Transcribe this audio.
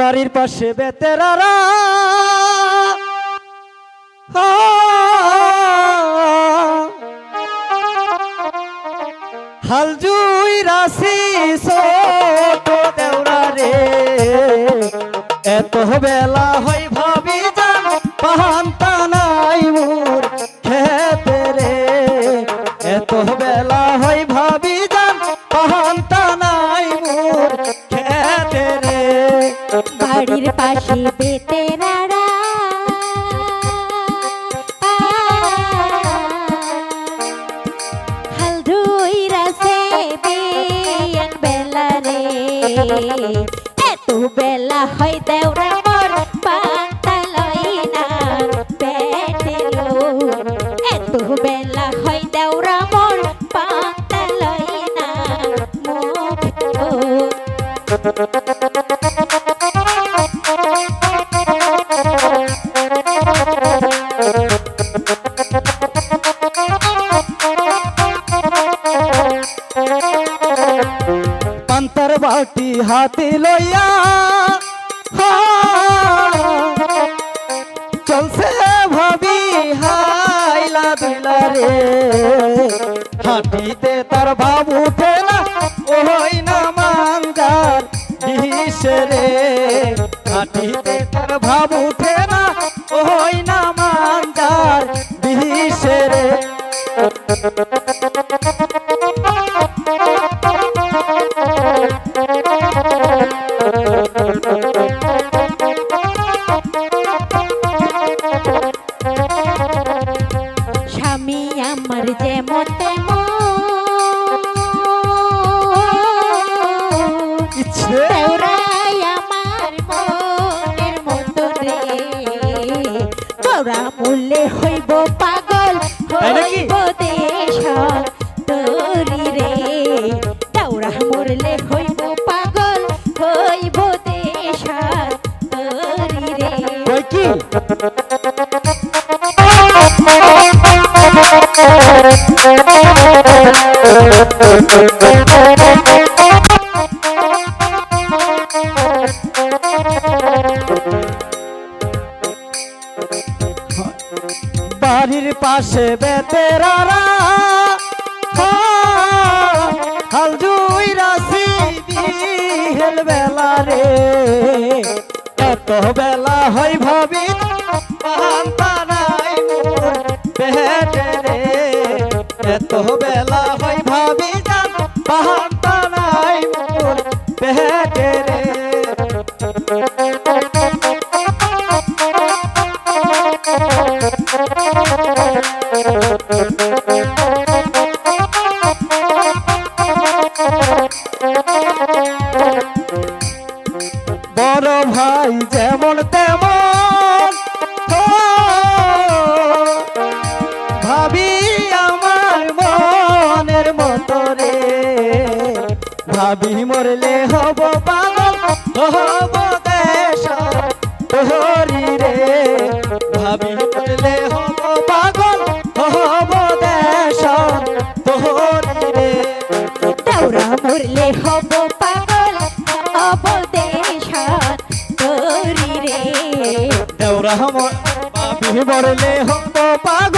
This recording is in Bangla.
বাড়ির পাশে বেতেরারা হালজুই হাল জুই রাশি ছোট দেওরা রে। এত বেলা হই ভাবি যান পাহান্তা নাই মোর খেতে রে। এত বেলা হই ভাবি বেতেরারা হালধুই রাসে বিয়ান বেলা রে। এত বেলা হয় দেওরা মোর পান্তা না পেটেলো এত বেলা হয় দেওরা মোর পান্তা না বাটি হাতে লইয়া চলছে ভাবি হাইলা দিলা রে। হাঁটিতে তার ভাব উঠে না, ওই না মাঙ্গার দিশে রে। হাঁটিতে তার ভাব উঠে ওই না মাঙ্গার স্বামী আমার যেমন তেমন। ইচ্ছে। দেওরাই আমার মনের মতো রে। তোরা মূল্যে হইব পাগল। বাড়ির পাশে বেতেরারা হাল জুই বেলা হয় ভাবি এত বেলা হয় ভাবি জান পান্তা নাই মোর পেটে রে। বড় ভাই যেমন তেমন। ভাবি আমার মনের মতো রে। ভাবি মরলে হব পাগল, হব দেশ তোহরি রে। ভাবি মরলে হব পাগল, হব দেশ তোহরি রে। মরলে হব মরলে হব পাগল।